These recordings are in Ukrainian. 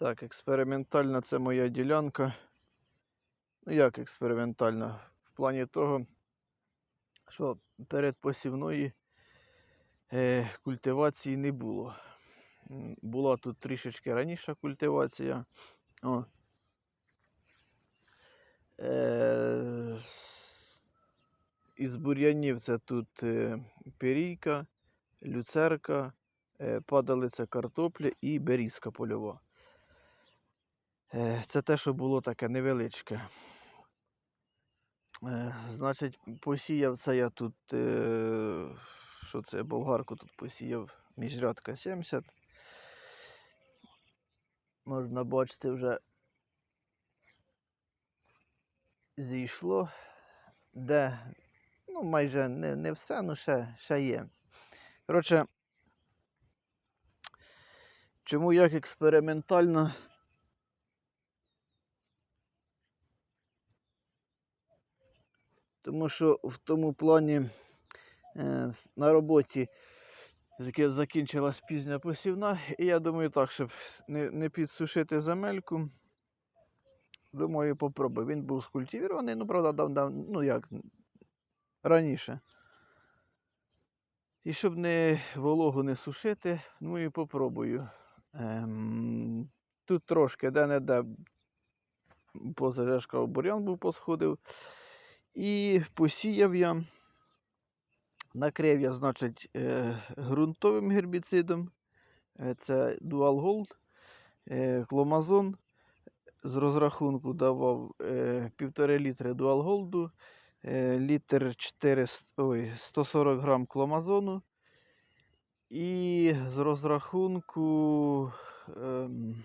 Так, експериментальна це моя ділянка. Ну, як експериментальна? В плані того, що перед посівної е, культивації не було. Була тут трішечки раніша культивація. О. Е, із бур'янів це тут е, пірійка, люцерка, е, падалиця картопля і берізка польова. Е, Це те, що було таке невеличке. Е, Значить, посіяв це я тут, е, що це, болгарку тут посіяв міжрядка 70. Можна бачити, вже зійшло, де, ну, майже не, не все, ну ще, ще є. Коротше, чому як експериментально Тому що в тому плані е, на роботі закінчилась пізня посівна, і я думаю так, щоб не, підсушити земельку. Думаю, попробую. Він був скультивірований, ну, правда, дав, дав, ну як раніше. І щоб не вологу не сушити, ну і попробую. Ем, тут трошки де-не-де позажешка бурян був посходив. І посіяв я, накрив я, значить, е, ґрунтовим гербіцидом. Е, Це Dual Gold, е, кломазон. З розрахунку давав е, 1,5 літри Dual Gold, літр 400, ой, 140 грам кломазону. І з розрахунку, ем,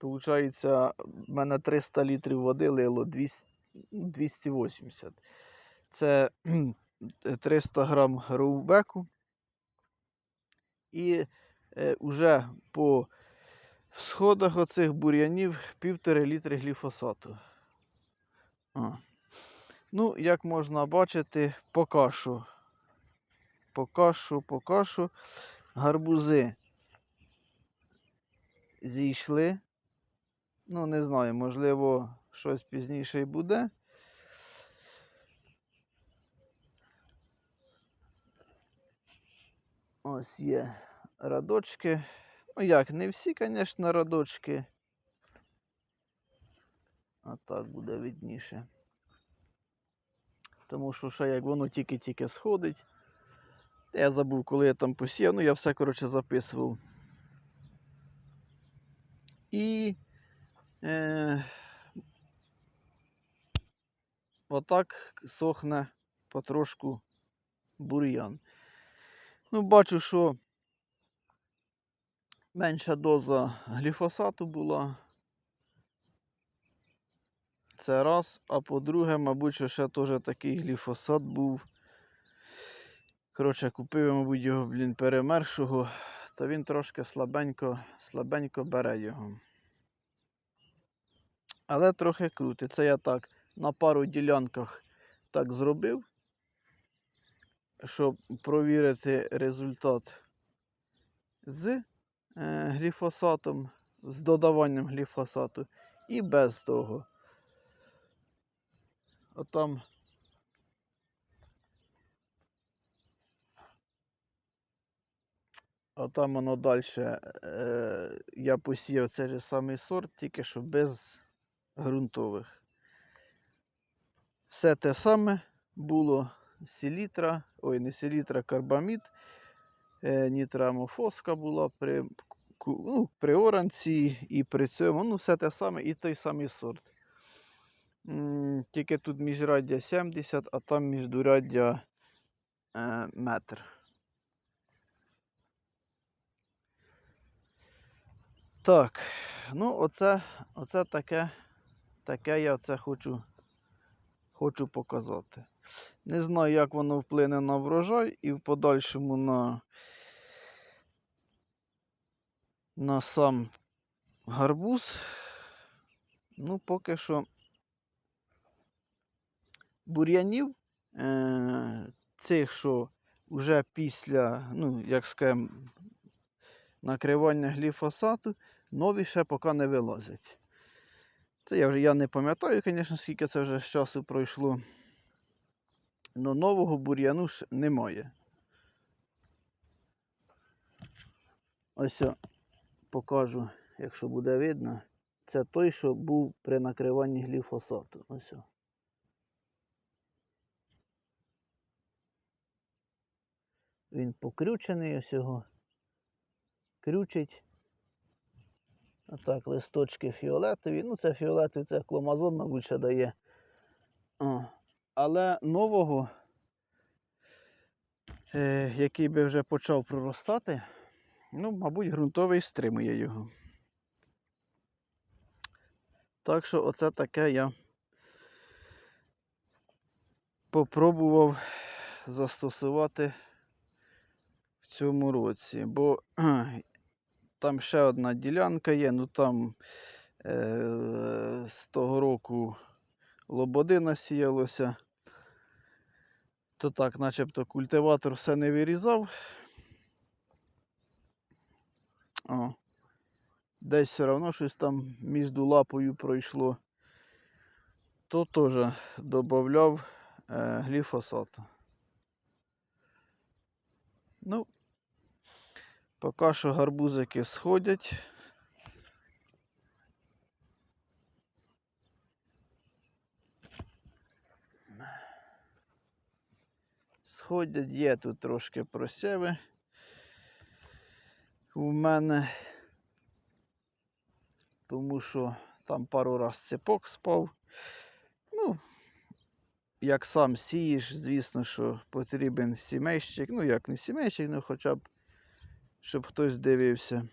в мене 300 літрів води лило 200, ну, 280. Це е, 300 грам роувбеку. І е, уже по всходах оцих бур'янів півтори літри гліфосату. А. Ну, як можна бачити, що, поки що гарбузи зійшли. Ну, не знаю, можливо, щось пізніше й буде. Ось є радочки. Ну як, не всі, звісно, радочки. А так буде видніше. Тому що ще як воно тільки-тільки сходить. Я забув, коли я там посіяв, ну я все, коротше, записував. І е, отак сохне потрошку бур'ян. Ну, бачу, що менша доза гліфосату була. Це раз. А по-друге, мабуть, що ще теж такий гліфосат був. Коротше, купив, мабуть, його, блін, перемершого, то він трошки слабенько, слабенько бере його. Але трохи крутить. Це я так на пару ділянках так зробив, щоб провірити результат з е, гліфосатом, з додаванням гліфосату і без того. А там А там воно далі. Е, я посіяв цей же самий сорт, тільки що без ґрунтових. Все те саме було селітра, ой, не селітра, карбамід, е, нітрамофоска була при, ну, при оранці і при цьому. Ну, все те саме і той самий сорт. Тільки тут міжряддя 70, а там міждуряддя е, метр. Так, ну оце, оце таке, таке я це хочу, хочу показати. Не знаю, як воно вплине на врожай і в подальшому на, на сам гарбуз. Ну, поки що бур'янів е, цих, що вже після, ну, як скажемо, накривання гліфосату, нові ще поки не вилазять. Це я вже я не пам'ятаю, звісно, скільки це вже з часу пройшло. Но нового бур'яну ж немає. Ось покажу, якщо буде видно. Це той, що був при накриванні гліфосату. Ось. Він покрючений ось його. Крючить. А так, листочки фіолетові. Ну, це фіолетовий, це кломазон, мабуть, ще дає. О. Але нового, е, який би вже почав проростати, ну, мабуть, ґрунтовий стримує його. Так що оце таке я попробував застосувати в цьому році. Бо там ще одна ділянка є, ну там е, з того року лободи насіялося. То так, начебто культиватор все не вирізав. О. Десь все одно щось там між лапою пройшло. То теж додавав е, гліфосату. Ну, поки що гарбузики сходять. Сходять, є тут трошки просєви. У мене, тому що там пару раз цепок спав. Ну, як сам сієш, звісно, що потрібен сімейщик. Ну, як не сімейщик, ну хоча б, щоб хтось дивився.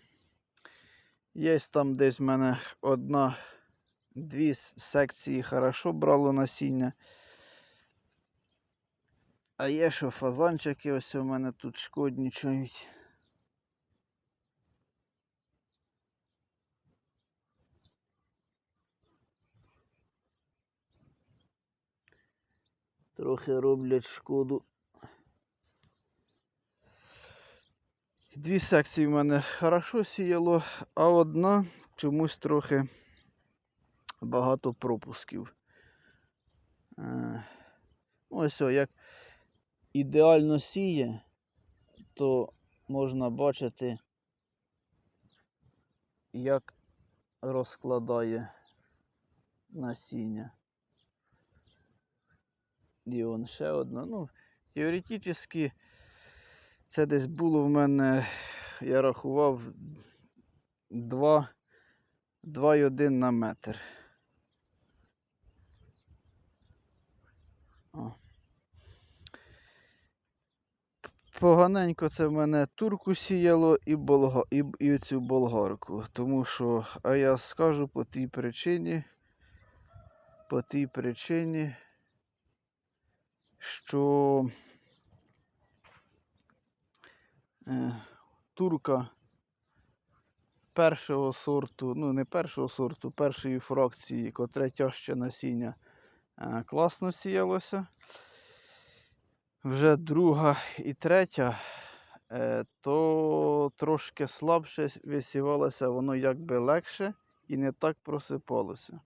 Є там десь в мене одна-дві секції хорошо брало насіння. А є що фазанчики ось у мене тут шкоднічають. Трохи роблять шкоду. Дві секції в мене хорошо сіяло, а одна чомусь трохи багато пропусків. Е, Ось о, як ідеально сіє, то можна бачити, як розкладає насіння. І он ще одна. Ну, теоретично це десь було в мене, я рахував 2, 2,1 на метр. О. Поганенько це в мене турку сіяло і, болга, і, і цю болгарку. Тому що, а я скажу по тій причині, по тій причині, що турка першого сорту, ну не першого сорту, першої фракції, котре тяжче насіння, е, класно сіялося. Вже друга і третя, е, то трошки слабше висівалося, воно якби легше і не так просипалося.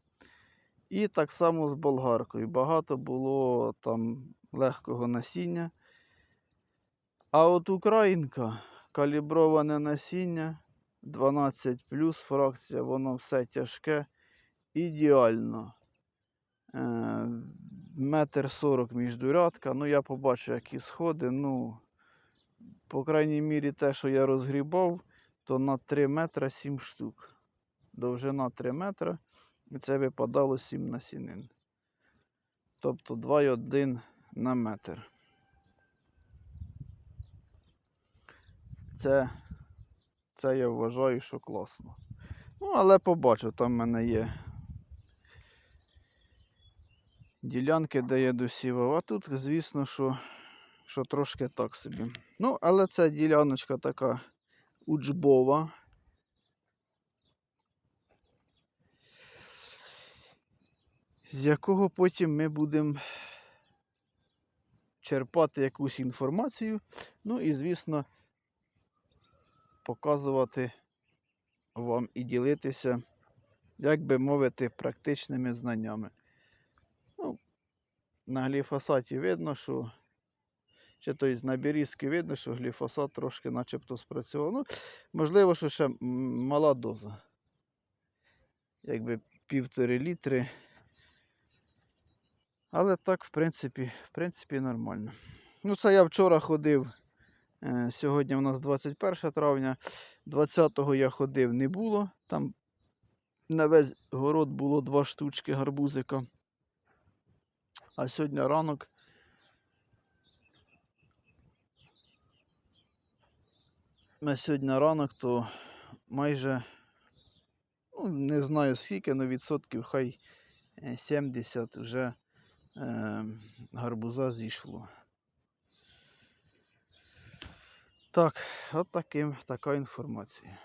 І так само з болгаркою. Багато було там легкого насіння. А от українка, каліброване насіння, 12 фракція, воно все тяжке, ідеально. Е, Метр сорок міждурядка. Ну, я побачив, які сходи. Ну, по крайній мірі, те, що я розгрібав, то на 3 метра 7 штук. Довжина 3 метра. І це випадало 7 насінин. Тобто 2,1 на метр. Це, це я вважаю, що класно. Ну, але побачу, там в мене є ділянки, де я досівав. А тут, звісно, що, що трошки так собі. Ну, але це діляночка така учбова. З якого потім ми будемо черпати якусь інформацію. Ну і, звісно, показувати вам і ділитися, як би мовити, практичними знаннями. Ну, на гліфосаті видно, що чи то із на берізки видно, що гліфосат трошки начебто спрацював. Ну, можливо, що ще мала доза. Якби півтори літри. Але так, в принципі, в принципі, нормально. Ну, це я вчора ходив. Е, Сьогодні у нас 21 травня. 20-го я ходив, не було. Там на весь город було два штучки гарбузика. А сьогодні ранок. На сьогодні ранок, то майже, ну, не знаю скільки, але відсотків хай е, 70 вже е, гарбуза зійшло. Так, от таким, така інформація.